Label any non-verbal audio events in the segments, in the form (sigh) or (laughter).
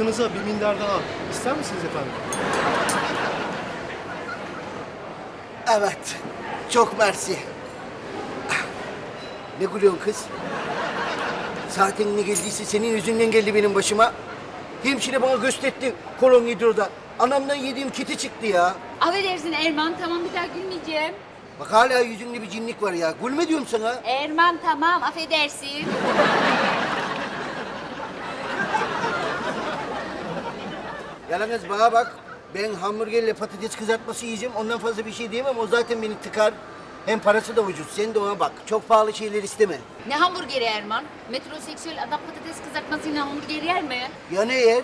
Yanınıza bir minder daha ister misiniz efendim? Evet. Çok mersi. Ne gülüyorsun kız? Zaten ne geldiyse senin yüzünden geldi benim başıma. Hemşire bana gösterdi kolon hidroda. Anamdan yediğim kiti çıktı ya. Affedersin Erman tamam bir daha gülmeyeceğim. Bak hala yüzünde bir cinlik var ya. Gülme diyorum sana. Erman tamam affedersin. Yalnız bana bak. Ben hamburgerle patates kızartması yiyeceğim. Ondan fazla bir şey diyemem. O zaten beni tıkar. Hem parası da ucuz. Sen de ona bak. Çok pahalı şeyler isteme. Ne hamburgeri Erman? Metroseksüel adam patates kızartmasıyla hamburger yer mi? Ya ne yer?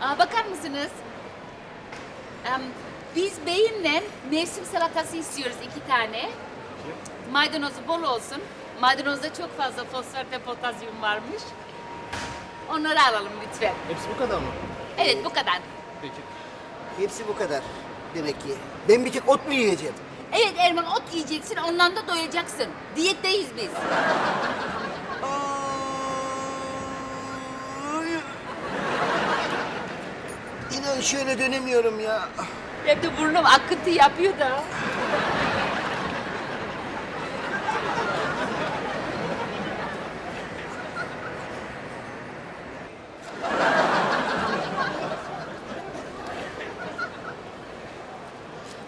Aa, bakar mısınız? Em, biz beyinle mevsim salatası istiyoruz iki tane. Maydanozu bol olsun. Maydanozda çok fazla fosfor ve potasyum varmış. Onları alalım lütfen. Hepsi bu kadar mı? Evet bu kadar. Peki. Hepsi bu kadar. Demek ki. Ben bir tek ot mu yiyeceğim? Evet Erman ot yiyeceksin ondan da doyacaksın. Diyetteyiz biz. İnan şöyle dönemiyorum ya. Hem de burnum akıntı yapıyor da.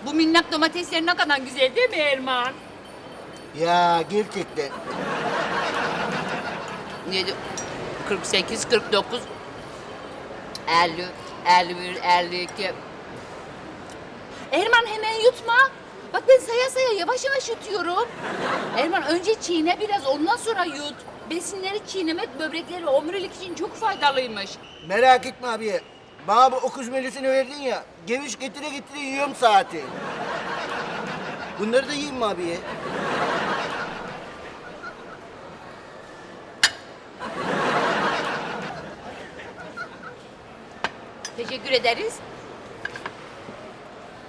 Bu minnak domatesler ne kadar güzel değil mi Erman? Ya gerçekten. Neydi? 48, 49, 50, 51, 52. Erman hemen yutma. Bak ben saya saya yavaş yavaş yutuyorum. Erman önce çiğne biraz ondan sonra yut. Besinleri çiğnemek böbrekleri omurilik için çok faydalıymış. Merak etme abi. Bana bu okuz melüsünü verdin ya. Geviş getire getire yiyorum saati. Bunları da yiyeyim mi abiye? Teşekkür ederiz.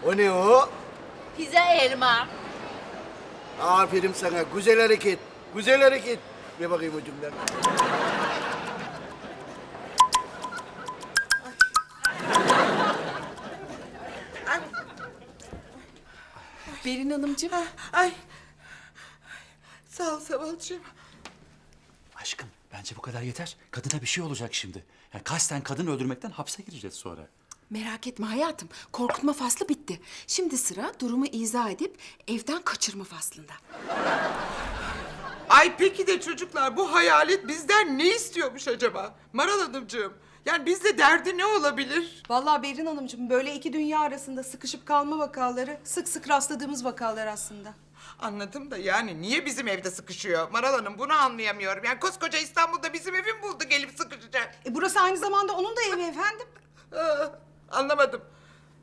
O ne o? Pizza Erman. Aferin sana. Güzel hareket. Güzel hareket. Ve bakayım ucumdan. Berin Hanımcığım. Ay. Sağ ol Savalcığım. Aşkım bence bu kadar yeter. Kadına bir şey olacak şimdi. Yani kasten kadın öldürmekten hapse gireceğiz sonra. Merak etme hayatım. Korkutma faslı bitti. Şimdi sıra durumu izah edip evden kaçırma faslında. Ay peki de çocuklar bu hayalet bizden ne istiyormuş acaba? Maral Hanımcığım. Yani bizde derdi ne olabilir? Vallahi Berin Hanımcığım böyle iki dünya arasında sıkışıp kalma vakaları sık sık rastladığımız vakalar aslında. Anladım da yani niye bizim evde sıkışıyor? Maral Hanım bunu anlayamıyorum. Yani koskoca İstanbul'da bizim evim buldu gelip sıkışacak. E burası aynı zamanda onun da evi efendim. Aa, (laughs) anlamadım.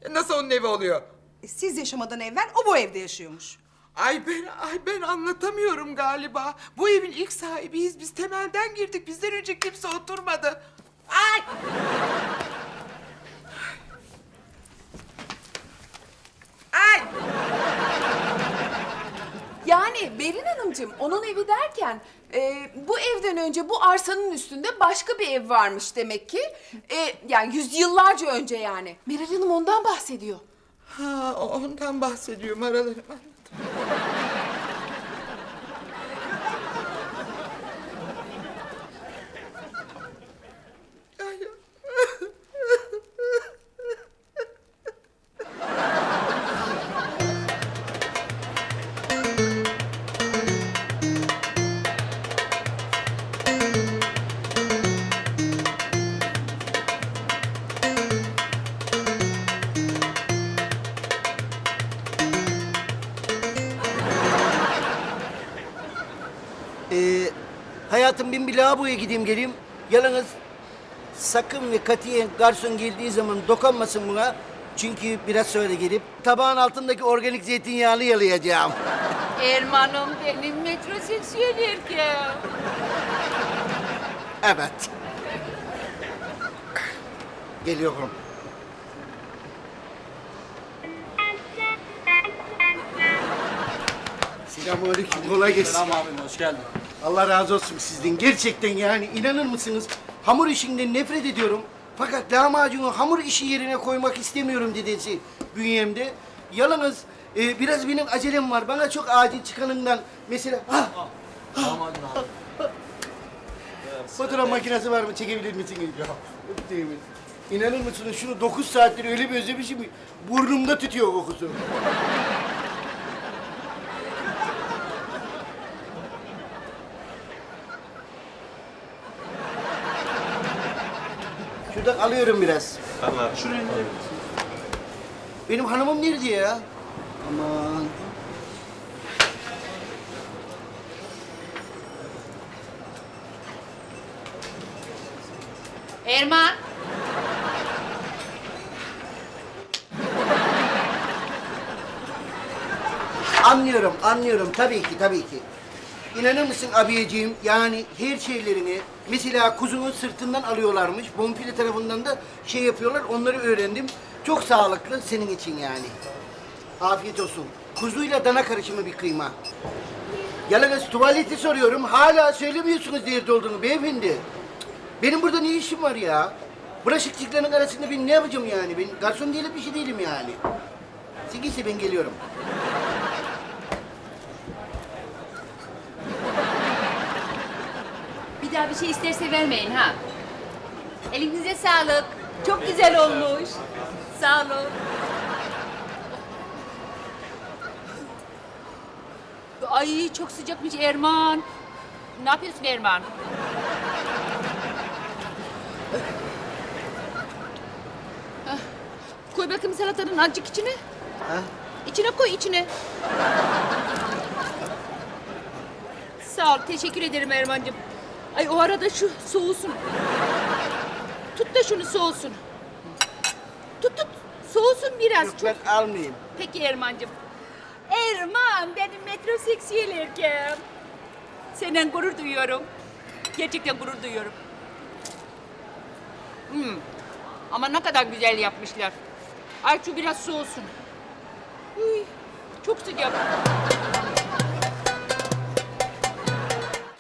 E, Nasıl onun evi oluyor? E siz yaşamadan evvel o bu evde yaşıyormuş. Ay ben, ay ben anlatamıyorum galiba. Bu evin ilk sahibiyiz. Biz temelden girdik. Bizden önce kimse oturmadı. Ay! Ay! Yani Hanımcığım onun evi derken e, bu evden önce bu arsanın üstünde başka bir ev varmış demek ki. E, yani yüzyıllarca önce yani. Meral Hanım ondan bahsediyor. Ha, ondan bahsediyorum aralarım. Anladım. Ee, hayatım ben bir lavaboya gideyim geleyim. Yalnız sakın ve katiyen garson geldiği zaman dokunmasın buna. Çünkü biraz sonra gelip tabağın altındaki organik zeytinyağını yalayacağım. (laughs) Erman'ım benim metroseksüel erkeğim. Evet. Geliyorum. Selamünaleyküm. Kolay gelsin. abim hoş geldin. Allah razı olsun sizden. Gerçekten yani inanır mısınız? Hamur işinden nefret ediyorum. Fakat lahmacunu hamur işi yerine koymak istemiyorum dedesi bünyemde. Yalnız e, biraz benim acelem var. Bana çok acil çıkanından mesela... Ah, Fotoğraf makinesi var mı? Çekebilir misiniz? Yok değil mi? İnanır mısınız şunu 9 saattir öyle bir özlemişim ki burnumda tütüyor kokusu. Şuradan alıyorum biraz. Allah. Şuraya Benim hanımım nerede ya? Aman. Erman. Anlıyorum, anlıyorum. Tabii ki, tabii ki. İnanır mısın abiyeciğim? Yani her şeylerini, mesela kuzunun sırtından alıyorlarmış. Bonfile tarafından da şey yapıyorlar, onları öğrendim. Çok sağlıklı senin için yani. Afiyet olsun. Kuzuyla dana karışımı bir kıyma. Yalnız tuvaleti soruyorum, hala söylemiyorsunuz nerede olduğunu beyefendi. Benim burada ne işim var ya? Bulaşıkçıkların arasında ben ne yapacağım yani? Ben garson değilim, bir şey değilim yani. Sikiyse ben geliyorum. Bir daha bir şey isterse vermeyin ha. Elinize sağlık. Çok güzel olmuş. Sağ olun. Ay çok sıcakmış Erman. Ne yapıyorsun Erman? Ah, Koy bakayım salatanın azıcık içine. Ha? İçine koy içine. Sağ ol, teşekkür ederim Erman'cığım. Ay o arada şu soğusun. Tut da şunu soğusun. Tut tut, soğusun biraz. Yok Çok... ben almayayım. Peki Erman'cığım. Erman, benim metroseksüel erkeğim. Senden gurur duyuyorum. Gerçekten gurur duyuyorum. Hmm. Ama ne kadar güzel yapmışlar. Ay şu biraz soğusun. Uy, çok sıcak.